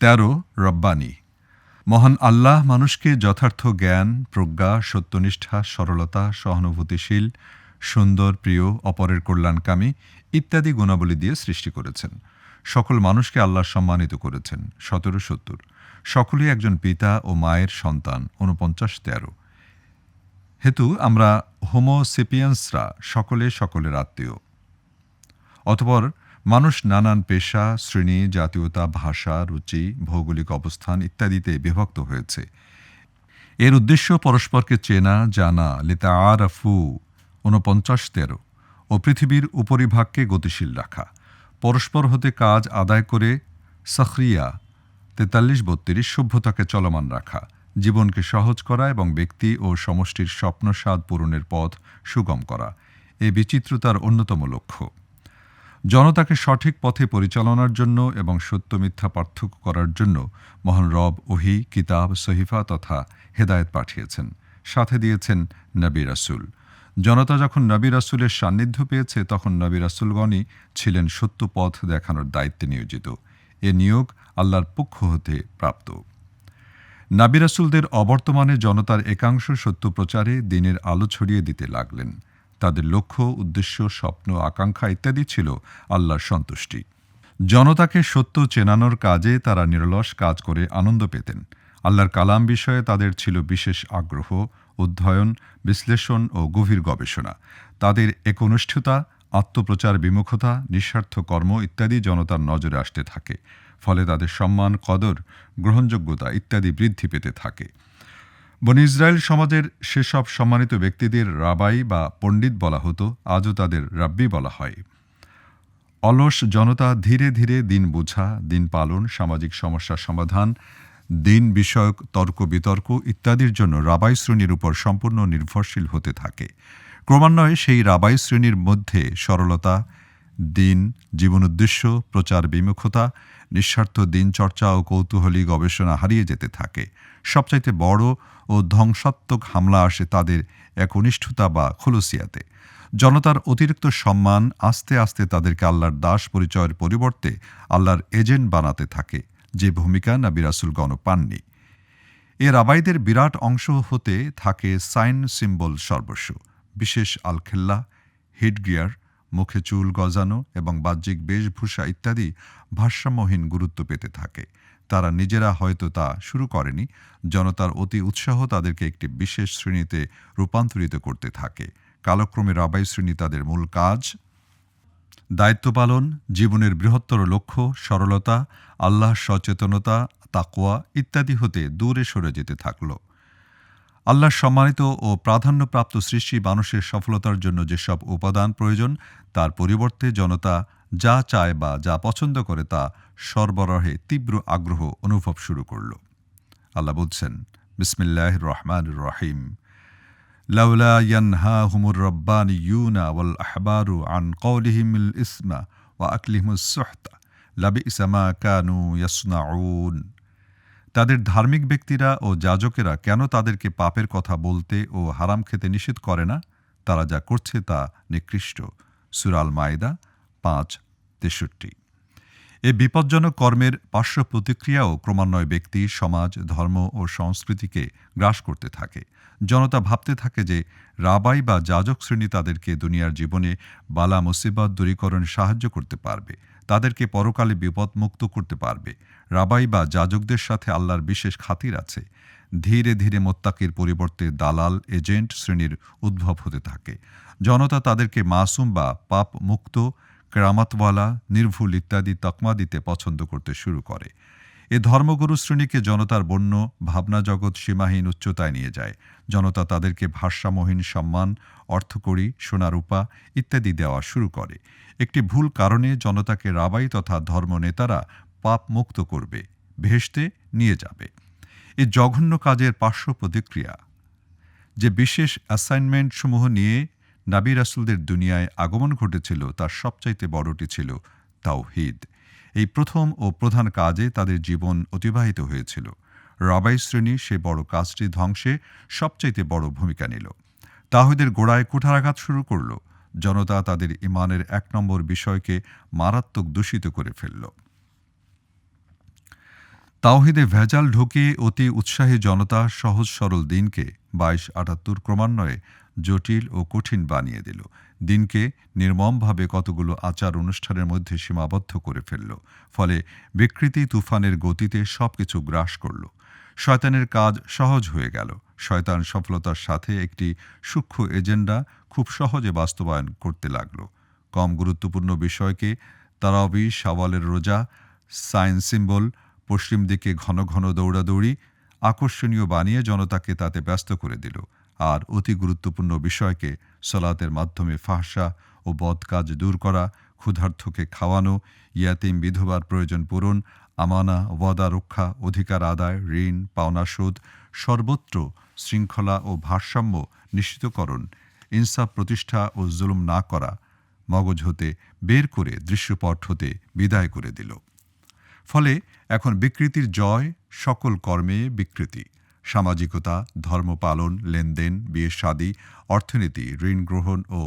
তেরো রব্বানি। মহান আল্লাহ মানুষকে যথার্থ জ্ঞান, প্রজ্ঞা, সত্যনিষ্ঠা, সরলতা, সহানুভূতিশীল, সুন্দর, প্রিয়, অপরের কল্যাণকামী ইত্যাদি গুণাবলী দিয়ে সৃষ্টি করেছেন। সকল মানুষকে আল্লাহ সম্মানিত করেছেন। সতেরো সত্তর। সকলেই একজন পিতা ও মায়ের সন্তান। উনপঞ্চাশ তেরো। হেতু আমরা হোমোসেপিয়ান্সরা সকলে সকলের আত্মীয়। অতপর মানুষ নানান পেশা, শ্রেণি, জাতীয়তা, ভাষা, রুচি, ভৌগোলিক অবস্থান ইত্যাদিতে বিভক্ত হয়েছে। এর উদ্দেশ্য পরস্পরকে চেনা, জানা লেতা আর ফু ঊনপঞ্চাশ তেরো, ও পৃথিবীর উপরিভাগকে গতিশীল রাখা। পরস্পর হতে কাজ আদায় করে সখরিয়া, তেতাল্লিশ বত্রিশ, সভ্যতাকে চলমান রাখা, জীবনকে সহজ করা এবং ব্যক্তি ও সমষ্টির স্বপ্নস্বাদ পূরণের পথ সুগম করা। এ বিচিত্রতার অন্যতম লক্ষ্য। জনতাকে সঠিক পথে পরিচালনার জন্য এবং সত্য মিথ্যা পার্থক্য করার জন্য মহান রব ওহি, কিতাব, সহিফা তথা হেদায়েত পাঠিয়েছেন। সাথে দিয়েছেন নবী রাসুল। জনতা যখন নবী রাসুলের সান্নিধ্য পেয়েছে, তখন নবী রাসুলগণই ছিলেন সত্য পথ দেখানোর দায়িত্বে নিয়োজিত। এ নিয়োগ আল্লাহর পক্ষ হতে প্রাপ্ত। নাবি রাসুলদের অবর্তমানে জনতার একাংশ সত্য প্রচারে দিনের আলো ছড়িয়ে দিতে লাগলেন। তাদের লক্ষ্য, উদ্দেশ্য, স্বপ্ন, আকাঙ্ক্ষা ইত্যাদি ছিল আল্লাহর সন্তুষ্টি। জনতাকে সত্য চেনানোর কাজে তারা নিরলস কাজ করে আনন্দ পেতেন। আল্লাহর কালাম বিষয়ে তাদের ছিল বিশেষ আগ্রহ, অধ্যয়ন, বিশ্লেষণ ও গভীর গবেষণা। তাদের একনিষ্ঠতা, আত্মপ্রচার বিমুখতা, নিঃস্বার্থ কর্ম ইত্যাদি জনতার নজরে আসতে থাকে। ফলে তাদের সম্মান, কদর, গ্রহণযোগ্যতা ইত্যাদি বৃদ্ধি পেতে থাকে। বন ইসরায়েল সমাজের সেসব সম্মানিত ব্যক্তিদের রাবাই বা পণ্ডিত বলা হতো, আজও তাদের রাব্বি বলা হয়। অলস জনতা ধীরে ধীরে দিন বোঝা, দিন পালন, সামাজিক সমস্যার সমাধান, দিন বিষয়ক তর্ক বিতর্ক ইত্যাদির জন্য রাবাই শ্রেণির উপর সম্পূর্ণ নির্ভরশীল হতে থাকে। ক্রমান্বয়ে সেই রাবাই শ্রেণির মধ্যে সরলতা, দিন, জীবন উদ্দেশ্য, প্রচার বিমুখতা, নিঃস্বার্থ দিনচর্চা ও কৌতূহলী গবেষণা হারিয়ে যেতে থাকে। সবচাইতে বড় ও ধ্বংসাত্মক হামলা আসে তাদের একনিষ্ঠতা বা খলুসিয়াতে। জনতার অতিরিক্ত সম্মান আস্তে আস্তে তাদেরকে আল্লাহর দাস পরিচয়ের পরিবর্তে আল্লাহর এজেন্ট বানাতে থাকে, যে ভূমিকা নাবি রাসুলগণ পাননি। এর আবাইদের বিরাট অংশ হতে থাকে সাইন সিম্বল সর্বস্ব, বিশেষ আলখেল্লা হিডগিয়ার মুখে চুল গজানো এবং বাহ্যিক বেশভূষা ইত্যাদি ভারসাম্যহীন গুরুত্ব পেতে থাকে। তারা নিজেরা হয়তো তা শুরু করেনি। জনতার অতি উৎসাহ তাদেরকে একটি বিশেষ শ্রেণীতে রূপান্তরিত করতে থাকে। কালক্রমে রাবাই শ্রেণি তাদের মূল কাজ। দায়িত্ব পালন, জীবনের বৃহত্তর লক্ষ্য, সরলতা আল্লাহ সচেতনতা তাকোয়া ইত্যাদি হতে দূরে সরে যেতে থাকল। আল্লাহ সম্মানিত ও প্রাধান্যপ্রাপ্ত সৃষ্টি মানুষের সফলতার জন্য যেসব উপাদান প্রয়োজন, তার পরিবর্তে জনতা যা চায় বা যা পছন্দ করে তা সরবরাহে তীব্র আগ্রহ অনুভব শুরু করল। আল্লাহ বলছেন বিসমিল্লাহ রহমান রহিম। লাউলা ইয়ানহাহুমুর রব্বানিয়ুনা ওয়াল আহবারু আন কওলিহিমিল ইসমা ওয়া আকলিহিমুস সুহতা। লাবিসা মা কানু ইয়াসনাউন। তাদের ধার্মিক ব্যক্তিরা ও যাজকেরা কেন তাদেরকে পাপের কথা বলতে ও হারাম খেতে নিষেধ করে না? তারা যা করছে তা নিকৃষ্ট। সুরাল মায়দা পাঁচ, তেষট্টি। এ বিপজ্জনক কর্মের পার্শ্ব প্রতিক্রিয়াও ক্রমান্বয়ে ব্যক্তি, সমাজ, ধর্ম ও সংস্কৃতিকে গ্রাস করতে থাকে। জনতা ভাবতে থাকে যে রাবাই বা যাজক শ্রেণি তাদেরকে দুনিয়ার জীবনে বালা মুসিবত দূরীকরণে সাহায্য করতে পারবে। তাদেরকে পরকালে বিপদমুক্ত করতে পারবে। রাবাই বা যাজকদের সাথে আল্লাহর বিশেষ খাতির আছে। ধীরে ধীরে মোত্তাকির পরিবর্তে দালাল, এজেন্ট শ্রেণির উদ্ভব হতে থাকে। জনতা তাদেরকে মাসুম বা পাপ মুক্ত ক্রামাতওয়ালা, নির্ভুল ইত্যাদি তকমা দিতে পছন্দ করতে শুরু করে। এ ধর্মগুরু শ্রেণীকে জনতার বন্য, ভাবনা জগৎ সীমাহীন উচ্চতায় নিয়ে যায়। জনতা তাদেরকে ভারসাম্যহীন সম্মান, অর্থকড়ি, সোনারূপা ইত্যাদি দেওয়া শুরু করে। একটি ভুল কারণে জনতাকে রাবাই তথা ধর্ম নেতারা পাপ মুক্ত করবে, ভেসতে নিয়ে যাবে। এ জঘন্য কাজের পার্শ্ব প্রতিক্রিয়া। যে বিশেষ অ্যাসাইনমেন্ট সমূহ নিয়ে নাবি রাসুলদের দুনিয়ায় আগমন ঘটেছিল, তার সবচাইতে বড়টি ছিল তাওহিদ। এই প্রথম ও প্রধান কাজে তাদের জীবন অতিবাহিত হয়েছিল। রাবাই শ্রেণি সে বড় কাজটি ধ্বংসে সবচাইতে বড় ভূমিকা নিল। তাহিদের গোড়ায় কুঠারাঘাত শুরু করল। জনতা তাদের ইমানের এক নম্বর বিষয়কে মারাত্মক দূষিত করে ফেলল। তাওহিদে ভেজাল ঢুকিয়ে অতি উৎসাহী জনতা সহজ সরল দিনকে বাইশ আটাত্তর ক্রমান্বয়ে জটিল ও কঠিন বানিয়ে দিল। দিনকে নির্মমভাবে কতগুলো আচার অনুষ্ঠানের মধ্যে সীমাবদ্ধ করে ফেলল। ফলে বিকৃতি তুফানের গতিতে সবকিছু গ্রাস করল। শয়তানের কাজ সহজ হয়ে গেল। শয়তান সফলতার সাথে একটি সূক্ষ্ম এজেন্ডা খুব সহজে বাস্তবায়ন করতে লাগল। কম গুরুত্বপূর্ণ বিষয়কে তারাবি সাওয়ালের রোজা, সাইন সিম্বল, পশ্চিম দিকে ঘন ঘন দৌড়াদৌড়ি, আকর্ষণীয় বানিয়ে জনতাকে তাতে ব্যস্ত করে দিল। আর অতি গুরুত্বপূর্ণ বিষয়কে সলাতের মাধ্যমে ফাহসা ও বদ কাজ দূর করা ক্ষুধার্থকে খাওয়ানো, ইয়াতিম বিধবার প্রয়োজন পূরণ, আমানা, ওয়াদা রক্ষা, অধিকার আদায়, ঋণ, পাওনা শোধ সর্বত্র শৃঙ্খলা ও ভারসাম্য নিশ্চিতকরণ, ইনসাফ প্রতিষ্ঠা ও জুলুম না করা, মগজ হতে বের করে, দৃশ্যপট হতে বিদায় করে দিল। ফলে এখন বিকৃতির জয়, সকল কর্মে বিকৃতি। সামাজিকতা, ধর্ম পালন, লেনদেন বিয়ে শাদী, অর্থনীতি, ঋণ গ্রহণ ও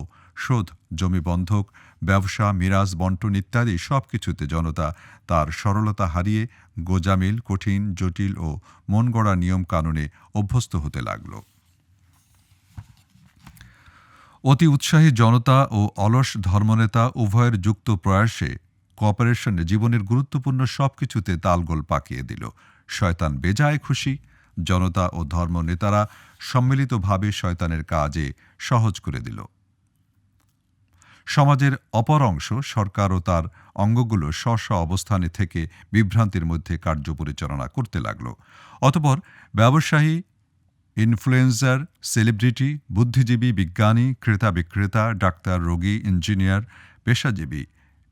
শোধ, জমি বন্ধক, ব্যবসা, মিরাজ, বন্টন ইত্যাদি সব কিছুতে জনতা তার সরলতা হারিয়ে গোজামিল, কঠিন, জটিল ও মন গড়া নিয়ম কানুনে অভ্যস্ত হতে লাগল। অতি উৎসাহী জনতা ও অলস ধর্মনেতা উভয়ের যুক্ত প্রয়াসে কোঅপারেশনে জীবনের গুরুত্বপূর্ণ সবকিছুতে তালগোল পাকিয়ে দিল। শয়তান বেজায় খুশি জনতা ও ধর্ম নেতারা সম্মিলিতভাবে শয়তানের কাজে সহজ করে দিল। সমাজের অপর অংশ সরকার ও তার অঙ্গগুলো স্ব স্ব অবস্থানে থেকে বিভ্রান্তির মধ্যে কার্য পরিচালনা করতে লাগল। অতপর ব্যবসায়ী, ইনফ্লুয়েন্সার, সেলিব্রিটি, বুদ্ধিজীবী, বিজ্ঞানী, ক্রেতা বিক্রেতা, ডাক্তার, রোগী, ইঞ্জিনিয়ার, পেশাজীবী,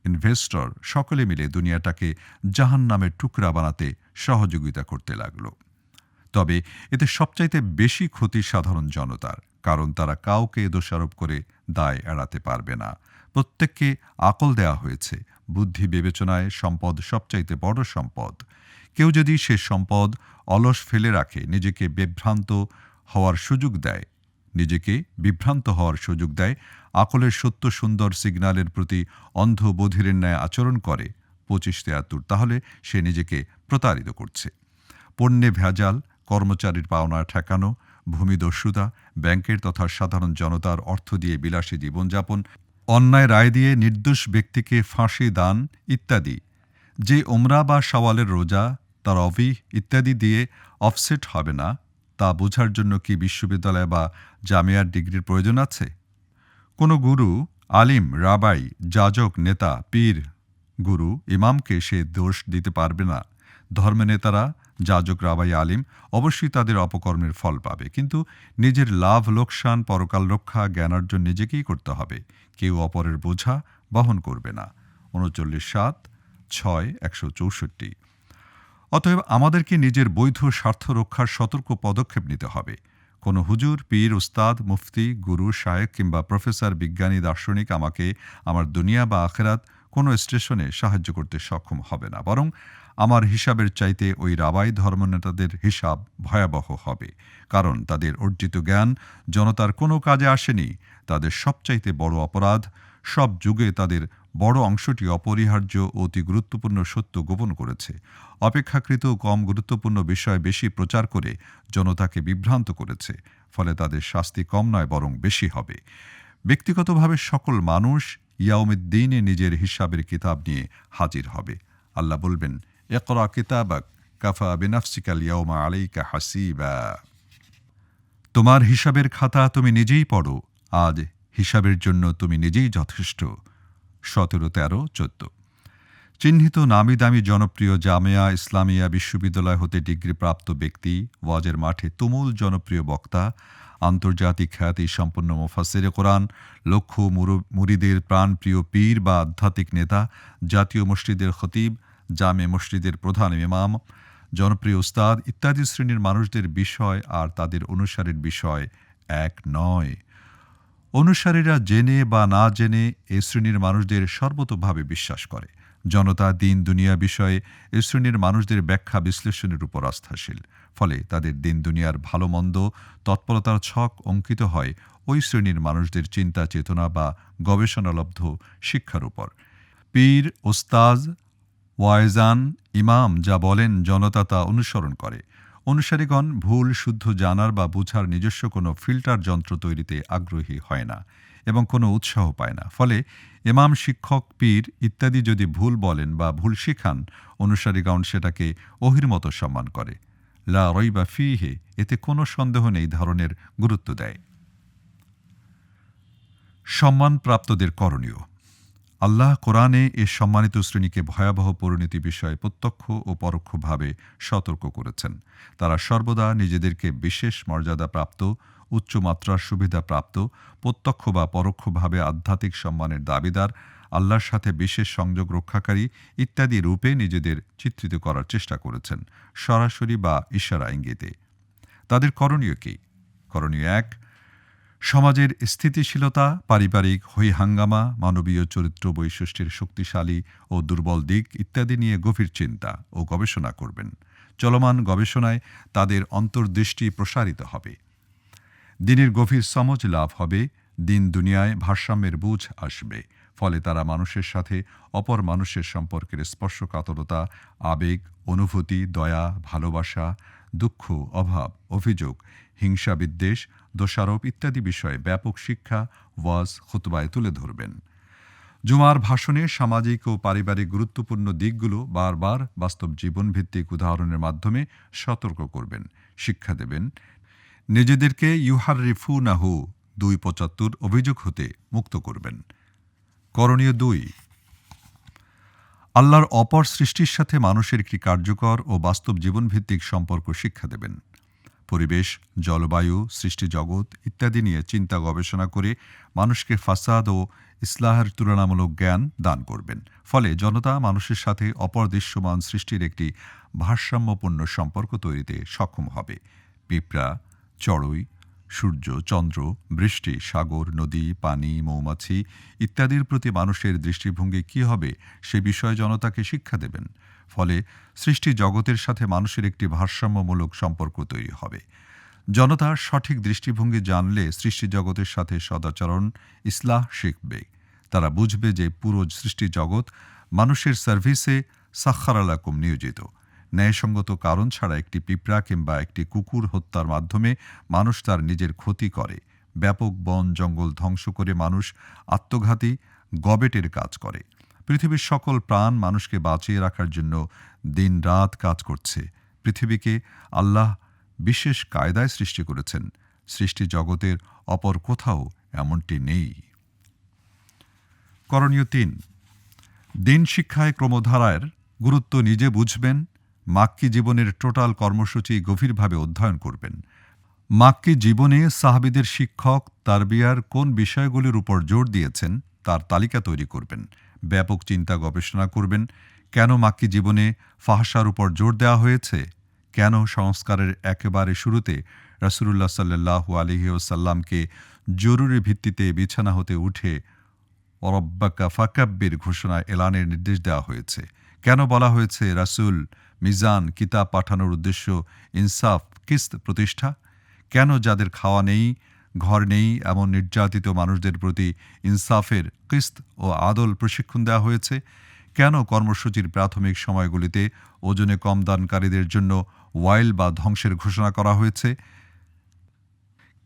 ইনভেস্টর সকলে মিলে দুনিয়াটাকে জাহান নামের টুকরা বানাতে সহযোগিতা করতে লাগল। তবে এতে সবচাইতে বেশি ক্ষতি সাধারণ জনতার, কারণ তারা কাউকে দোষারোপ করে দায় এড়াতে পারবে না। প্রত্যেককে আকল দেওয়া হয়েছে, বুদ্ধি বিবেচনায় সম্পদ সবচাইতে বড় সম্পদ। কেউ যদি সে সম্পদ অলস ফেলে রাখে, নিজেকে বিভ্রান্ত হওয়ার সুযোগ দেয়, নিজেকে বিভ্রান্ত হওয়ার সুযোগ দেয়, আকলের সত্য সুন্দর সিগন্যালের প্রতি অন্ধ বধিরের ন্যায় আচরণ করে, পঁচিশ তেয়াত্তর, তাহলে সে নিজেকে প্রতারিত করছে। পণ্যে ভেজাল কর্মচারীর পাওনা ঠেকানো, ভূমিদস্যুতা, ব্যাংকের তথা সাধারণ জনতার অর্থ দিয়ে বিলাসী জীবনযাপন, অন্যায় রায় দিয়ে নির্দোষ ব্যক্তিকে ফাঁসি, দান ইত্যাদি। যে ওমরা বা সওয়ালের রোজা, তার অভি ইত্যাদি দিয়ে অফসেট হবে না, তা বোঝার জন্য কি বিশ্ববিদ্যালয় বা জামিয়ার ডিগ্রির প্রয়োজন আছে? কোনো গুরু, আলিম, রাবাই, যাজক, নেতা, পীর, গুরু, ইমামকে সে দোষ দিতে পারবে না। ধর্মনেতারা যাজক রাবাই আলিম অবশ্যই তাদের অপকর্মের ফল পাবে। কিন্তু নিজের লাভ, লোকসান, পরকাল রক্ষা জ্ঞানার্জন নিজেকেই করতে হবে। কেউ অপরের বোঝা বহন করবে না। উনচল্লিশ সাত, ছয়, একশো চৌষট্টি। অতএব আমাদেরকে নিজের বৈধ স্বার্থ রক্ষার সতর্ক পদক্ষেপ নিতে হবে। কোনো হুজুর, পীর, উস্তাদ, মুফতি, গুরু শায়েক কিংবা প্রফেসর, বিজ্ঞানী, দার্শনিক আমাকে আমার দুনিয়া বা আখেরাত কোনো স্টেশনে সাহায্য করতে সক্ষম হবে না। বরং আমার হিসাবের চাইতে ওই রাবাই ধর্মনেতাদের হিসাব ভয়াবহ হবে, কারণ তাদের অর্জিত জ্ঞান জনতার কোনো কাজে আসেনি, তাদের সবচাইতে বড় অপরাধ, সব যুগে তাদের বড় অংশটি অপরিহার্য, অতি গুরুত্বপূর্ণ সত্য গোপন করেছে। অপেক্ষাকৃত কম গুরুত্বপূর্ণ বিষয় বেশি প্রচার করে জনতাকে বিভ্রান্ত করেছে, ফলে তাদের শাস্তি কম নয়, বরং বেশি হবে। ব্যক্তিগতভাবে সকল মানুষ ইয়াউমিদ্দিনে নিজের হিসাবের কিতাব নিয়ে হাজির হবে। আল্লাহ বলবেন একরা কিতাবাক কাফা বিনাফসিকাল ইয়াউমা আলাইকা হাসিবা তোমার হিসাবের খাতা তুমি নিজেই পড়ো। আজ হিসাবের জন্য তুমি নিজেই যথেষ্ট। সতেরো, তেরো, চোদ্দ। চিহ্নিত নামি দামি জনপ্রিয় জামিয়া ইসলামিয়া বিশ্ববিদ্যালয় হতে ডিগ্রিপ্রাপ্ত ব্যক্তি, ওয়াজের মাঠে তুমুল জনপ্রিয় বক্তা, আন্তর্জাতিক খ্যাতি সম্পন্ন মোফাসের কোরআন লক্ষ মুরিদের প্রাণপ্রিয় পীর বা আধ্যাত্মিক নেতা, জাতীয় মসজিদের খতিব জামে মসজিদের প্রধান ইমাম, জনপ্রিয় উস্তাদ ইত্যাদি শ্রেণির মানুষদের বিষয় আর তাদের অনুসারীর বিষয় এক নয়। অনুসারীরা জেনে বা না জেনে এ শ্রেণির মানুষদের সর্বতভাবে বিশ্বাস করে। জনতা, দিন, দুনিয়া বিষয়ে এ শ্রেণির মানুষদের ব্যাখ্যা বিশ্লেষণের উপর আস্থাশীল। ফলে তাদের দিন, দুনিয়ার ভালো মন্দ, তৎপরতার ছক অঙ্কিত হয় ওই শ্রেণির মানুষদের চিন্তা, চেতনা বা গবেষণালব্ধ শিক্ষার উপর। পীর ওস্তাজ ওয়াইজান ইমাম যা বলেন জনতা তা অনুসরণ করে। অনুসারীগণ ভুল শুদ্ধ জানার বা বুঝার নিজস্ব কোনো ফিল্টার যন্ত্র তৈরিতে আগ্রহী হয় না এবং কোনো উৎসাহ পায় না। ফলে ইমাম, শিক্ষক, পীর ইত্যাদি যদি ভুল বলেন বা ভুল শিখান, অনুসারীগণ সেটাকে অহির মতো সম্মান করে। লা রইবা ফিহে, এতে কোনো সন্দেহ নেই ধরনের গুরুত্ব দেয়। সম্মানপ্রাপ্তদের করণীয়। আল্লাহ কোরআনে এ সম্মানিত শ্রেণীকে ভয়াবহ পরিণতি বিষয়ে প্রত্যক্ষ ও পরোক্ষভাবে সতর্ক করেছেন। তারা সর্বদা নিজেদেরকে বিশেষ মর্যাদা প্রাপ্ত উচ্চমাত্রার সুবিধা প্রাপ্ত প্রত্যক্ষ বা পরোক্ষভাবে আধ্যাত্মিক সম্মানের দাবিদার, আল্লাহর সাথে বিশেষ সংযোগ রক্ষাকারী ইত্যাদি রূপে নিজেদের চিত্রিত করার চেষ্টা করেছেন, সরাসরি বা ইশারা ইঙ্গিতে। তাদের করণীয় কি? করণীয় এক সমাজের স্থিতিশীলতা, পারিবারিক হৈহাঙ্গামা মানবীয় চরিত্র বৈশিষ্ট্যের শক্তিশালী ও দুর্বল দিক ইত্যাদি নিয়ে গভীর চিন্তা ও গবেষণা করবেন। চলমান গবেষণায় তাদের অন্তর্দৃষ্টি প্রসারিত হবে। দিনের গভীর সমজ লাভ হবে, দিন দুনিয়ায় ভারসাম্যের বুঝ আসবে, ফলে তারা মানুষের সাথে অপর মানুষের সম্পর্কের স্পর্শকাতরতা, আবেগ, অনুভূতি, দয়া, ভালোবাসা দুঃখ, অভাব, অভিযোগ, হিংসা, বিদ্বেষ, দোষারোপ ইত্যাদি বিষয়ে ব্যাপক শিক্ষা, ওয়াজ, খুতবায় তুলে ধরবেন। জুমার ভাষণে সামাজিক ও পারিবারিক গুরুত্বপূর্ণ দিকগুলো বারবার বাস্তব জীবনভিত্তিক উদাহরণের মাধ্যমে সতর্ক করবেন, শিক্ষা দেবেন। নিজেদেরকে ইউহার রিফু নাহু দুই পঁচাত্তর অভিযোগ হতে মুক্ত করবেন। করণীয় দুই আল্লাহর অপর সৃষ্টির সাথে মানুষের একটি কার্যকর ও বাস্তব জীবনভিত্তিক সম্পর্ক শিক্ষা দেবেন। পরিবেশ, জলবায়ু, সৃষ্টি জগৎ ইত্যাদি নিয়ে চিন্তা গবেষণা করে মানুষকে ফাসাদ ও ইসলাহের তুলনামূলক জ্ঞান দান করবেন। ফলে জনতা মানুষের সাথে অপর দৃশ্যমান সৃষ্টির একটি ভারসাম্যপূর্ণ সম্পর্ক তৈরিতে সক্ষম হবে। পিঁপড়া, চড়ুই সূর্য, চন্দ্র, বৃষ্টি, সাগর, নদী, পানি, মৌমাছি ইত্যাদির প্রতি মানুষের দৃষ্টিভঙ্গি কী হবে সে বিষয়ে জনতাকে শিক্ষা দেবেন। ফলে সৃষ্টি জগতের সাথে মানুষের একটি ভারসাম্যমূলক সম্পর্ক তৈরি হবে। জনতা সঠিক দৃষ্টিভঙ্গি জানলে সৃষ্টি জগতের সাথে সদাচরণ, ইসলাহ শিখবে। তারা বুঝবে যে পুরো সৃষ্টি জগৎ মানুষের সার্ভিসে সাক্ষারালাকুম নিয়োজিত। ন্যায়সঙ্গত কারণ ছাড়া একটি পিঁপড়া কিংবা একটি কুকুর হত্যার মাধ্যমে মানুষ তার নিজের ক্ষতি করে। ব্যাপক বন জঙ্গল ধ্বংস করে মানুষ আত্মঘাতী গবেটের কাজ করে। পৃথিবীর সকল প্রাণ মানুষকে বাঁচিয়ে রাখার জন্য দিন রাত কাজ করছে। পৃথিবীকে আল্লাহ বিশেষ কায়দায় সৃষ্টি করেছেন। সৃষ্টি জগতের অপর কোথাও এমনটি নেই। করণীয় তিন, দিন শিক্ষায় ক্রমধারায়ের গুরুত্ব নিজে বুঝবেন মাক্কি জীবনের টোটাল কর্মসূচি গভীরভাবে অধ্যয়ন করবেন। মাক্কি জীবনে সাহাবিদের শিক্ষক, তারবিয়ার কোন বিষয়গুলির উপর জোর দিয়েছেন তার তালিকা তৈরি করবেন। ব্যাপক চিন্তা গবেষণা করবেন, কেন মাক্কি জীবনে ফাহসার উপর জোর দেওয়া হয়েছে? কেন সংস্কারের একেবারে শুরুতে রাসুলুল্লাহ সাল্লাহু আলহিউসাল্লামকে জরুরি ভিত্তিতে বিছানা হতে উঠে অরব্বাক্কা ফাকাব্বির ঘোষণা এলানের নির্দেশ দেওয়া হয়েছে? কেন বলা হয়েছে রাসুল মিজান, কিতাব পাঠানোর উদ্দেশ্য, ইনসাফ, কিস্ত প্রতিষ্ঠা? কেন যাদের খাওয়া নেই, ঘর নেই, এমন নির্যাতিত মানুষদের প্রতি ইনসাফের কিস্ত ও আদল প্রশিক্ষণ দেওয়া হয়েছে? কেন কর্মসূচির প্রাথমিক সময়গুলিতে ওজনে কম দানকারীদের জন্য ওয়াইল বা ধ্বংসের ঘোষণা করা হয়েছে?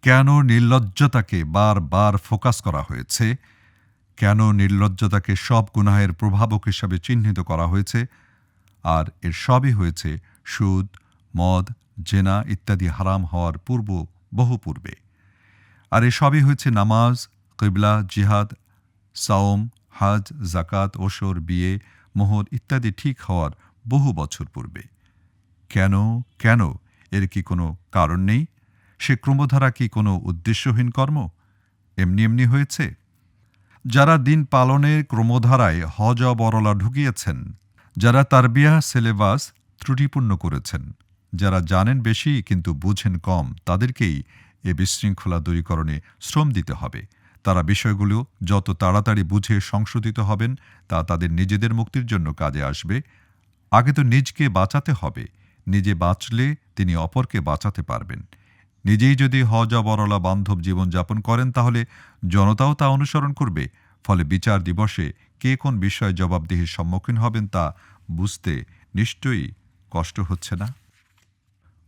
কেন নির্লজ্জতাকে বারবার ফোকাস করা হয়েছে? কেন নির্লজ্জতাকে সব গুনাহের প্রভাবক হিসাবে চিহ্নিত করা হয়েছে? আর এর সবই হয়েছে সুদ, মদ, জেনা ইত্যাদি হারাম হওয়ার পূর্ব বহু পূর্বে। আর এসবই হয়েছে নামাজ, কিবলা, জিহাদ, সাওম, হাজ জাকাত ওসর বিয়ে, মোহর ইত্যাদি ঠিক হওয়ার বহু বছর পূর্বে। কেন কেন এর কি কোনো কারণ নেই? সে ক্রমধারা কি কোনো উদ্দেশ্যহীন কর্ম? এমনি এমনি হয়েছে। যারা দিন পালনের ক্রমধারায় হজ বরলা ঢুকিয়েছেন যারা তারবিয়া, সিলেবাস ত্রুটিপূর্ণ করেছেন, যারা জানেন বেশি কিন্তু বুঝেন কম, তাদেরকেই এ বিশৃঙ্খলা দূরীকরণে শ্রম দিতে হবে। তারা বিষয়গুলো যত তাড়াতাড়ি বুঝে সংশোধিত হবেন, তা তাদের নিজেদের মুক্তির জন্য কাজে আসবে। আগে তো নিজকে বাঁচাতে হবে, নিজে বাঁচলে তিনি অপরকে বাঁচাতে পারবেন। নিজেই যদি হজা বরলা বান্ধব জীবনযাপন করেন, তাহলে জনতাও তা অনুসরণ করবে, ফলে বিচার দিবসে কে কোন বিষয়ে জবাবদিহির সম্মুখীন হবেন তা বুঝতে নিশ্চয়ই কষ্ট হচ্ছে না।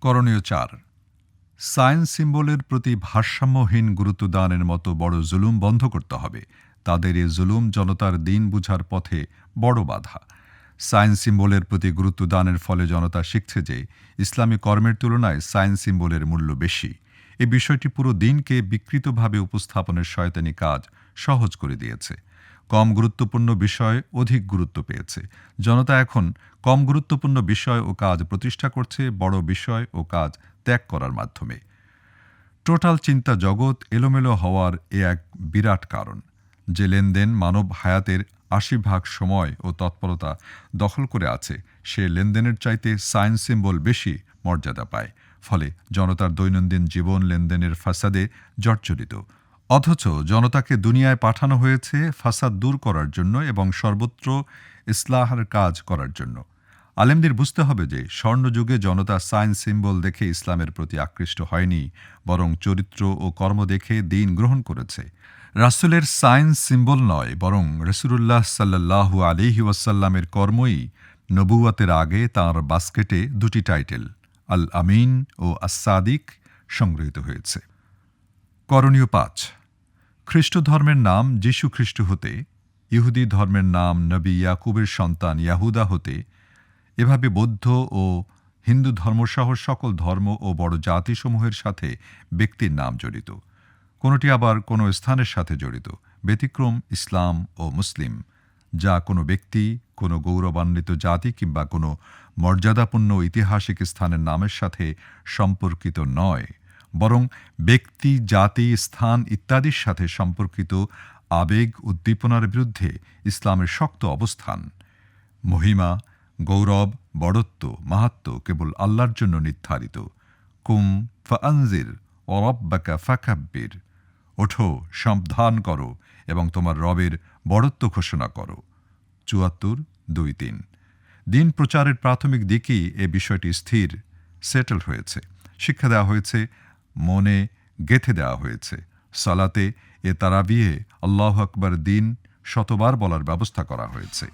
করণীয় চার, সায়েন্স সিম্বলের প্রতি ভারসাম্যহীন গুরুত্বদানের মতো বড় জুলুম বন্ধ করতে হবে। তাদের এ জুলুম জনতার দিন বুঝার পথে বড় বাধা। সায়েন্স সিম্বলের প্রতি গুরুত্বদানের ফলে জনতা শিখছে যে ইসলামী কর্মের তুলনায় সায়েন্স সিম্বলের মূল্য বেশি। এই বিষয়টি পুরো দিনকে বিকৃতভাবে উপস্থাপনের শয়তানি কাজ সহজ করে দিয়েছে। কম গুরুত্বপূর্ণ বিষয় অধিক গুরুত্ব পেয়েছে। জনতা এখন কম গুরুত্বপূর্ণ বিষয় ও কাজ প্রতিষ্ঠা করছে, বড় বিষয় ও কাজ ত্যাগ করার মাধ্যমে। টোটাল চিন্তা জগৎ এলোমেলো হওয়ার এ এক বিরাট কারণ, যে লেনদেন মানব হায়াতের আশি ভাগ সময় ও তৎপরতা দখল করে আছে, সে লেনদেনের চাইতে সায়েন্স সিম্বল বেশি মর্যাদা পায়। ফলে জনতার দৈনন্দিন জীবন লেনদেনের ফাসাদে জর্জরিত। অথচ জনতাকে দুনিয়ায় পাঠানো হয়েছে ফাসাদ দূর করার জন্য এবং সর্বত্র ইসলাহার কাজ করার জন্য। আলেমদের বুঝতে হবে যে স্বর্ণযুগে জনতা সায়েন্স সিম্বল দেখে ইসলামের প্রতি আকৃষ্ট হয়নি, বরং চরিত্র ও কর্ম দেখে দিন গ্রহণ করেছে। রাসুলের সায়েন্স সিম্বল নয়, বরং রসুল্লাহ সাল্লাহু আলিহি ওয়াসাল্লামের কর্মই নবুয়াতের আগে তাঁর বাস্কেটে দুটি টাইটেল আল আমিন ও আসাদিক সংগৃহীত হয়েছে। করণীয় পাঁচ। খ্রিস্ট ধর্মের নাম যীশু খ্রিস্ট হতে, ইহুদি ধর্মের নাম নবী ইয়াকুবের সন্তান ইয়াহুদা হতে, এভাবে বৌদ্ধ ও হিন্দু ধর্মসহ সকল ধর্ম ও বড় জাতিসমূহের সাথে ব্যক্তির নাম জড়িত। কোনোটি আবার কোনো স্থানের সাথে জড়িত। ব্যতিক্রম, ইসলাম ও মুসলিম, যা কোনো ব্যক্তি, কোনো গৌরবান্বিত জাতি কিংবা কোনো মর্যাদাপূর্ণ ঐতিহাসিক স্থানের নামের সাথে সম্পর্কিত নয়। বরং ব্যক্তি, জাতি, স্থান ইত্যাদির সাথে সম্পর্কিত আবেগ উদ্দীপনার বিরুদ্ধে ইসলামের শক্ত অবস্থান। মহিমা, গৌরব, বড়ত্ব মাহাত্ম কেবল আল্লাহর জন্য নির্ধারিত। কুম ফানজির অরব্বাকা ফাকাব্বির। ওঠো, সাবধান করো এবং তোমার রবের বড়ত্ব ঘোষণা করো। চুয়াত্তর, দুই, তিন। দিন প্রচারের প্রাথমিক দিকেই এ বিষয়টি স্থির, সেটেল হয়েছে। শিক্ষা দেওয়া হয়েছে মনে গেথে দেওয়া হয়েছে। সালাতে এ তারাবিয়ে আল্লাহ আকবর দিন শতবার বলার ব্যবস্থা করা হয়েছে।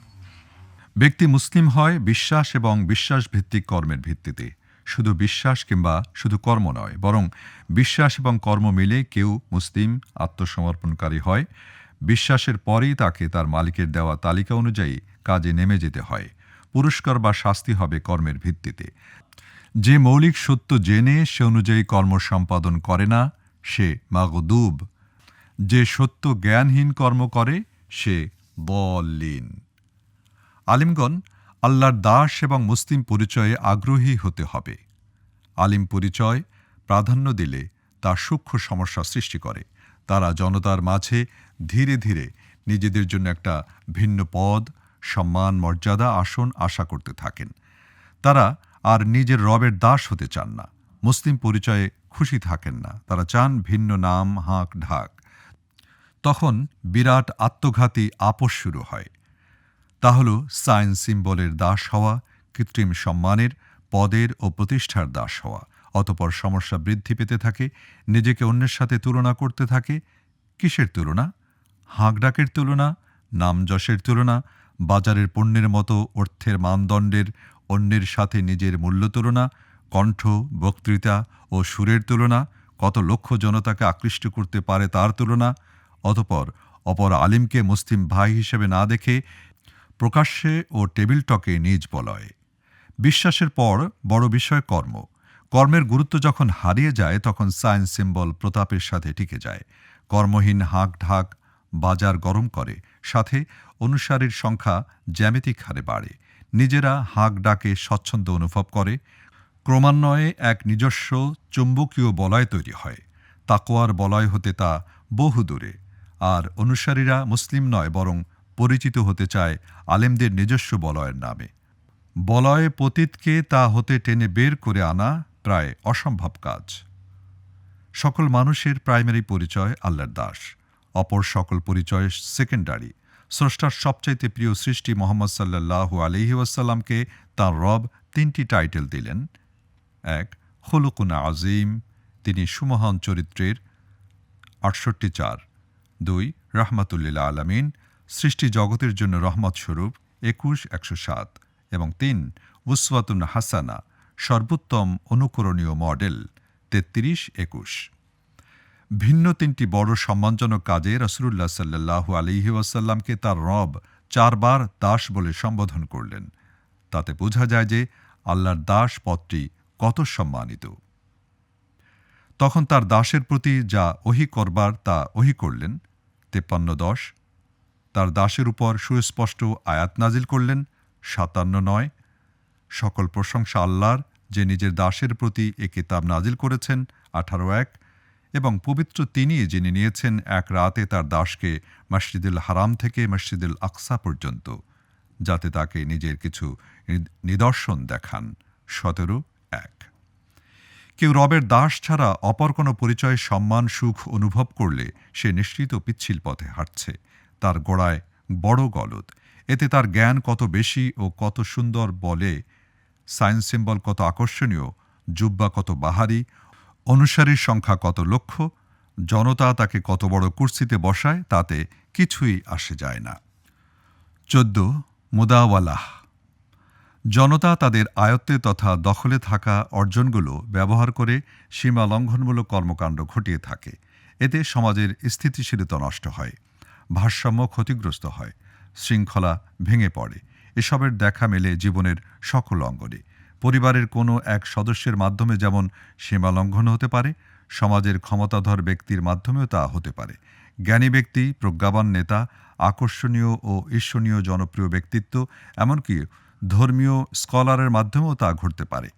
ব্যক্তি মুসলিম হয় বিশ্বাস এবং বিশ্বাস ভিত্তিক কর্মের ভিত্তিতে। শুধু বিশ্বাস কিংবা শুধু কর্ম নয়, বরং বিশ্বাস এবং কর্ম মিলে কেউ মুসলিম, আত্মসমর্পণকারী হয়। বিশ্বাসের পরেই তাকে তার মালিকের দেওয়া তালিকা অনুযায়ী কাজে নেমে যেতে হয়। পুরস্কার বা শাস্তি হবে কর্মের ভিত্তিতে। যে মৌলিক সত্য জেনে সে অনুযায়ী কর্ম সম্পাদন করে না, সে মাগদুব। যে সত্য জ্ঞানহীন কর্ম করে, সে বলিন আলিমগণ, আল্লাহর দাস এবং মুসলিম পরিচয়ে আগ্রহী হতে হবে। আলিম পরিচয় প্রাধান্য দিলে তা সূক্ষ্ম সমস্যা সৃষ্টি করে। তারা জনতার মাঝে ধীরে ধীরে নিজেদের জন্য একটা ভিন্ন পদ, সম্মান, মর্যাদা, আসন আশা করতে থাকেন। তারা আর নিজের রবের দাস হতে চান না। মুসলিম পরিচয়ে খুশি থাকেন না। তারা চান ভিন্ন নাম, হাঁক, ঢাক। তখন বিরাট আত্মঘাতী আপোষ শুরু হয়। তা হল সায়েন্স সিম্বলের দাস হওয়া, কৃত্রিম সম্মানের, পদের ও প্রতিষ্ঠার দাস হওয়া। অতপর সমস্যা বৃদ্ধি পেতে থাকে, নিজেকে অন্যের সাথে তুলনা করতে থাকে। কিসের তুলনা? হাঁকডাকের তুলনা নামযশের তুলনা, বাজারের পণ্যের মতো অর্থের মানদণ্ডের অন্যের সাথে নিজের মূল্য তুলনা, কণ্ঠ, বক্তৃতা ও সুরের তুলনা, কত লক্ষ জনতাকে আকৃষ্ট করতে পারে তার তুলনা, অতপর অপর আলিমকে মুসলিম ভাই হিসেবে না দেখে প্রকাশ্যে ও টেবিল টকে নিজ বলয়। বিশ্বাসের পর বড় বিষয় কর্ম। কর্মের গুরুত্ব যখন হারিয়ে যায়, তখন সায়েন্স সিম্বল প্রতাপের সাথে টিকে যায়। কর্মহীন হাঁক ঢাক বাজার গরম করে। সাথে অনুসারীর সংখ্যা জ্যামিতিক হারে বাড়ে। নিজেরা হাঁক ডাকে স্বচ্ছন্দ অনুভব করে। ক্রমান্বয়ে এক নিজস্ব চুম্বকীয় বলয় তৈরি হয়। তাকোয়ার বলয় হতে তা বহু দূরে। আর অনুসারীরা মুসলিম নয়, বরং পরিচিত হতে চায় আলেমদের নিজস্ব বলয়ের নামে। বলয়ে পতীতকে তা হতে টেনে বের করে আনা প্রায় অসম্ভব কাজ। সকল মানুষের প্রাইমারি পরিচয় আল্লাহর দাস, অপর সকল পরিচয় সেকেন্ডারি স্রষ্টার সবচাইতে প্রিয় সৃষ্টি মোহাম্মদ সাল্লাহু আলহি ওয়াসাল্লামকে তাঁর রব তিনটি টাইটেল দিলেন। এক হলুকুন আজিম তিনি সুমহান চরিত্রের আটষট্টি চার। দুই রাহমাতুল্লিল্লা আলমিন, সৃষ্টি জগতের জন্য রহমত স্বরূপ, একুশ, একশো সাত। এবং তিন, উসওয়াতুন হাসানা, সর্বোত্তম অনুকরণীয় মডেল, তেত্রিশ, একুশ। ভিন্ন তিনটি বড় সম্মানজনক কাজে রসুল্লাহ সাল্লাহ আলিহি ওয়াসাল্লামকে তার রব চারবার দাস বলে সম্বোধন করলেন। তাতে বোঝা যায় যে আল্লাহর দাস পদটি কত সম্মানিত। তখন তার দাসের প্রতি যা ওহি করবার তা ওহি করলেন। তেপ্পান্ন দশ, তার দাসের উপর সুস্পষ্ট আয়াত নাজিল করলেন। সাতান্ন নয়, সকল প্রশংসা আল্লাহর, যে নিজের দাসের প্রতি এ কিতাব নাজিল করেছেন। আঠারো এক এবং পবিত্র তিনি যিনি নিয়েছেন এক রাতে তার দাসকে মসজিদুল হারাম থেকে মসজিদুল আকসা পর্যন্ত, যাতে তাকে নিজের কিছু নিদর্শন দেখান। সতেরো, এক। কেউ রবের দাস ছাড়া অপর কোনো পরিচয়, সম্মান, সুখ অনুভব করলে সে নিশ্চিত পিচ্ছিল পথে হাঁটছে। তার গোড়ায় বড় গলদ। এতে তার জ্ঞান কত বেশি ও কত সুন্দর বলে সায়েন্স সিম্বল কত আকর্ষণীয়, জুব্বা কত বাহারি অনুসারীর সংখ্যা কত লক্ষ, জনতা তাকে কত বড় কুর্সিতে বসায় তাতে কিছুই আসে যায় না। চোদ্দ, মুদাওয়ালাহ। জনতা তাদের আয়ত্তে তথা দখলে থাকা অর্জনগুলো ব্যবহার করে সীমা লঙ্ঘনমূলক কর্মকাণ্ড ঘটিয়ে থাকে। এতে সমাজের স্থিতিশীলতা নষ্ট হয়, ভারসাম্য ক্ষতিগ্রস্ত হয়, শৃঙ্খলা ভেঙে পড়ে। এসবের দেখা মেলে জীবনের সকল অঙ্গনে। পরিবারের কোনো এক সদস্যের মাধ্যমে যেমন সীমা লঙ্ঘন হতে পারে, সমাজের ক্ষমতাধর ব্যক্তির মাধ্যমেও তা হতে পারে। জ্ঞানী ব্যক্তি, প্রজ্ঞাবান নেতা, আকর্ষণীয় ও ঈর্ষণীয় জনপ্রিয় ব্যক্তিত্ব, এমনকি ধর্মীয় স্কলারের মাধ্যমেও তা ঘটতে পারে।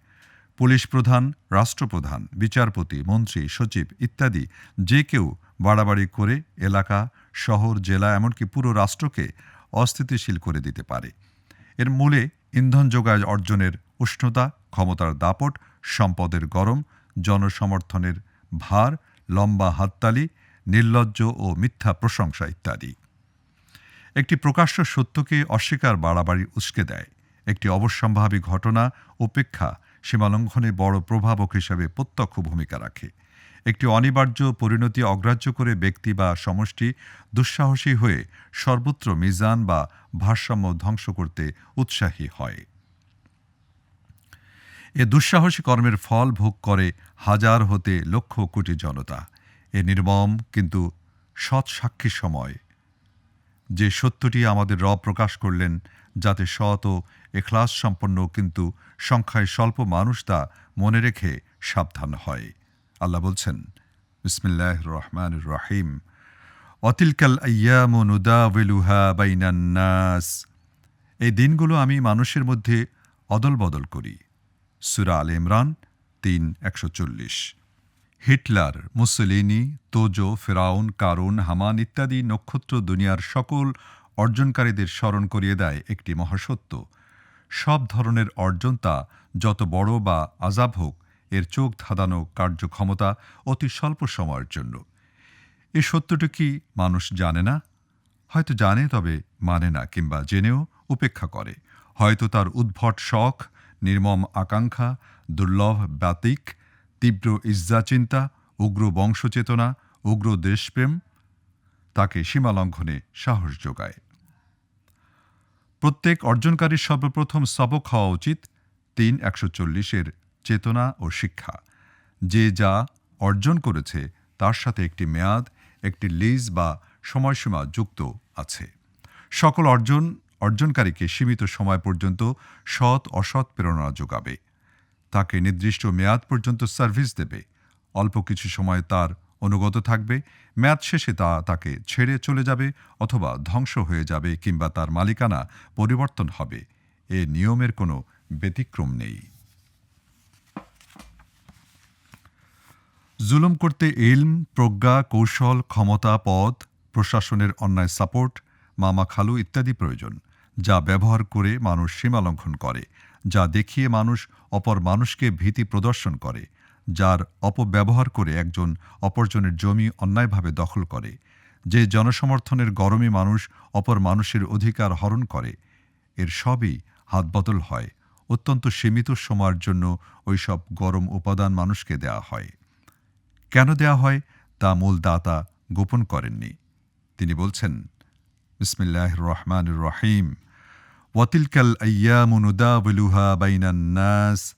পুলিশ প্রধান, রাষ্ট্রপ্রধান, বিচারপতি, মন্ত্রী, সচিব ইত্যাদি যে কেউ বাড়াবাড়ি করে এলাকা, শহর, জেলা, এমনকি পুরো রাষ্ট্রকে অস্থিতিশীল করে দিতে পারে। এর মূলে ইন্ধন যোগায় অর্জনের উষ্ণতা, ক্ষমতার দাপট, সম্পদের গরম, জনসমর্থনের ভার, লম্বা হাততালি, নির্লজ্জ ও মিথ্যা প্রশংসা ইত্যাদি। একটি প্রকাশ্য সত্যকে অস্বীকার বাড়াবাড়ি উস্কে দেয়। একটি অবশ্যম্ভাবী ঘটনা, উপেক্ষা, সীমালঙ্ঘনে বড় প্রভাবক হিসাবে প্রত্যক্ষ ভূমিকা রাখে। একটি অনিবার্য পরিণতি অগ্রাহ্য করে ব্যক্তি বা সমষ্টি দুঃসাহসী হয়ে সর্বত্র মিজান বা ভারসাম্য ধ্বংস করতে উৎসাহী হয়। এ দুঃসাহসী কর্মের ফল ভোগ করে হাজার হতে লক্ষ কোটি জনতা। এ নির্মম কিন্তু সৎ সাক্ষী সময়। যে সত্যটি আমাদের রব প্রকাশ করলেন, যাতে সৎ ও এখলাস সম্পন্ন কিন্তু সংখ্যায় স্বল্প মানুষ তা মনে রেখে সাবধান হয়। আল্লাহ বলছেন বিসমিল্লাহ রহমান রাহিম অতিলকাল আয়ামুদা বাইনান্নাস। এই দিনগুলো আমি মানুষের মধ্যে অদল বদল করি। সুরা আল ইমরান, তিন, একশো চল্লিশ। হিটলার, মুসলিনি, তোজো, ফেরাউন, কারুন, হামান ইত্যাদি নক্ষত্র দুনিয়ার সকল অর্জনকারীদের স্মরণ করিয়ে দেয় একটি মহাসত্য। সব ধরনের অর্জন তা যত বড় বা আজাব হোক, এর চোখ ধাঁধানো কার্যক্ষমতা অতি স্বল্প সময়ের জন্য। এ সত্যটি কি মানুষ জানে না? হয়তো জানে, তবে মানে না কিংবা জেনেও উপেক্ষা করে। হয়তো তার উদ্ভট শখ নির্মম আকাঙ্ক্ষা, দুর্লভ ব্যাতিক তীব্র ইজ্জাচিন্তা, উগ্র বংশচেতনা, উগ্র দেশপ্রেম তাকে সীমালঙ্ঘনে সাহস যোগায়। প্রত্যেক অর্জনকারীর সর্বপ্রথম সবক হওয়া উচিত তিন একশো চল্লিশের চেতনা ও শিক্ষা। যে যা অর্জন করেছে তার সাথে একটি মেয়াদ, একটি লিজ বা সময়সীমা যুক্ত আছে। সকল অর্জন অর্জনকারীকে সীমিত সময় পর্যন্ত সৎ অসৎ প্রেরণা যোগাবে। তাকে নির্দিষ্ট মেয়াদ পর্যন্ত সার্ভিস দেবে। অল্প কিছু সময় তার অনুগত থাকবে। মেয়াদ শেষে তা তাকে ছেড়ে চলে যাবে অথবা ধ্বংস হয়ে যাবে কিংবা তার মালিকানা পরিবর্তন হবে। এ নিয়মের কোনো ব্যতিক্রম নেই। জুলুম করতে ইলম, প্রজ্ঞা, কৌশল, ক্ষমতা পদ প্রশাসনের অন্যায় সাপোর্ট, মামা খালু ইত্যাদি প্রয়োজন। যা ব্যবহার করে মানুষ সীমালঙ্ঘন করে, যা দেখিয়ে মানুষ অপর মানুষকে ভীতি প্রদর্শন করে, যার অপব্যবহার করে একজন অপরজনের জমি অন্যায়ভাবে দখল করে, যে জনসমর্থনের গরমে মানুষ অপর মানুষের অধিকার হরণ করে, এর সবই হাতবদল হয়, অত্যন্ত সীমিত সময়ের জন্য ওইসব গরম উপাদান মানুষকে দেয়া হয়। কেন দেয়া হয়? তা মূল দাতা গোপন করেননি। তিনি বলছেন বিসমিল্লাহ রহমান রহিম। ওয়াতিলকাল আয়ামু নুদাবিলুহা বাইনান নাস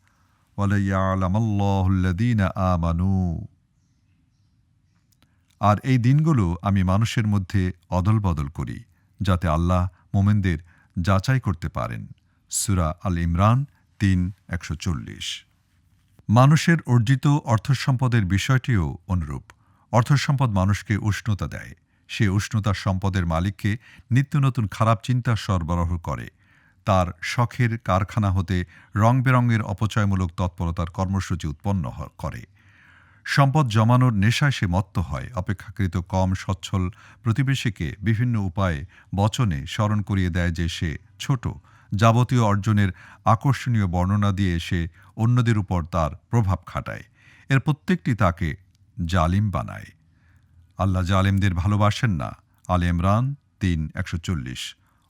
ওয়ালাইয়ালামাল্লাহুল্লাযীনা আমানু আর এই দিনগুলো আমি মানুষের মধ্যে অদল বদল করি, যাতে আল্লাহ মোমেনদের যাচাই করতে পারেন। সুরা আল ইমরান তিন, একশো চল্লিশ। মানুষের অর্জিত অর্থসম্পদের বিষয়টিও অনুরূপ। অর্থসম্পদ মানুষকে উষ্ণতা দেয়। সে উষ্ণতার সম্পদের মালিককে নিত্য নতুন খারাপ চিন্তা সরবরাহ করে। তার শখের কারখানা হতে রং বেরঙের অপচয়মূলক তৎপরতার কর্মসূচি উৎপন্ন করে। সম্পদ জমানোর নেশায় সে মত্ত হয়। অপেক্ষাকৃত কম সচ্ছল প্রতিবেশীকে বিভিন্ন উপায়ে বচনে স্মরণ করিয়ে দেয় যে সে ছোট। যাবতীয় অর্জনের আকর্ষণীয় বর্ণনা দিয়ে সে অন্যদের উপর তার প্রভাব খাটায়। এর প্রত্যেকটি তাকে জালিম বানায়। আল্লাহ জালিমদের ভালোবাসেন না। আল ইমরান তিন একশো চল্লিশ।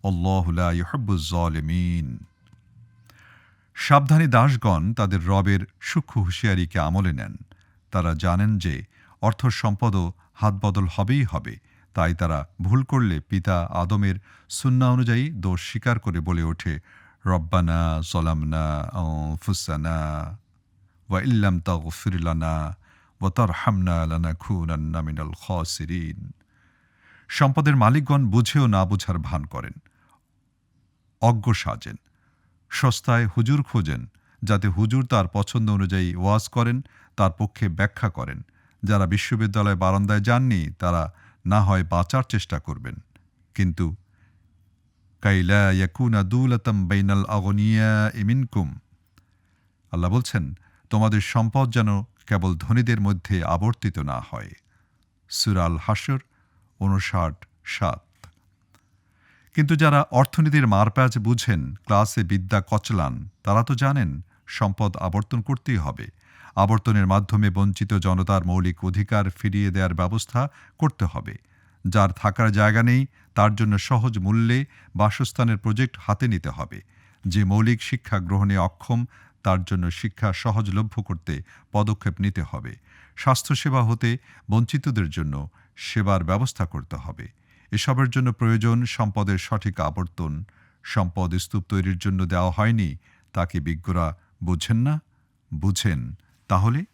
অল্লাহুল্লাহ ইহব্বুজ্জলিমিন সাবধানী দাসগণ তাদের রবের সূক্ষ্ম হুঁশিয়ারিকে আমলে নেন। তারা জানেন যে অর্থ সম্পদও হাতবদল হবেই হবে, তাই তারা ভুল করলে পিতা আদমের সুন্না অনুযায়ী দোষ স্বীকার করে বলে ওঠে, রব্বানা জলামনা ফুসানা ওয়া ইল্লাম তাগফির লানা ওয়া তারহামনা লানাকুনান্না মিনাল খাসিরিন। সম্পদের মালিকগণ বুঝেও না বুঝার ভান করেন। অজ্ঞ সাজেন। সস্তায় হুজুর খোঁজেন, যাতে হুজুর তার পছন্দ অনুযায়ী ওয়াজ করেন, তার পক্ষে ব্যাখ্যা করেন। যারা বিশ্ববিদ্যালয় বারান্দায় যাননি, তারা না হয় বাঁচার চেষ্টা করবেন। কিন্তু দুলাতাম বাইনাল ইমিনকুম আল্লাহ বলছেন, তোমাদের সম্পদ যেন কেবল ধনীদের মধ্যে আবর্তিত না হয়। সুরাল হাসর উনষাট সাত। কিন্তু যারা অর্থনীতির মারপ্যাচ বুঝেন, ক্লাসে বিদ্যা কচলান, তারা তো জানেন সম্পদ আবর্তন করতেই হবে। আবর্তনের মাধ্যমে বঞ্চিত জনতার মৌলিক অধিকার ফিরিয়ে দেওয়ার ব্যবস্থা করতে হবে। যার থাকার জায়গা নেই, তার জন্য সহজ মূল্যে বাসস্থানের প্রজেক্ট হাতে নিতে হবে। যে মৌলিক শিক্ষা গ্রহণে অক্ষম, তার জন্য শিক্ষা সহজলভ্য করতে পদক্ষেপ নিতে হবে। স্বাস্থ্যসেবা হতে বঞ্চিতদের জন্য সেবার ব্যবস্থা করতে হবে। এসবের জন্য প্রয়োজন সম্পদের সঠিক আবর্তন। সম্পদ স্তূপ তৈরির জন্য দেওয়া হয়নি, তাকে বিজ্ঞরা বুঝেন না? বুঝেন। তাহলে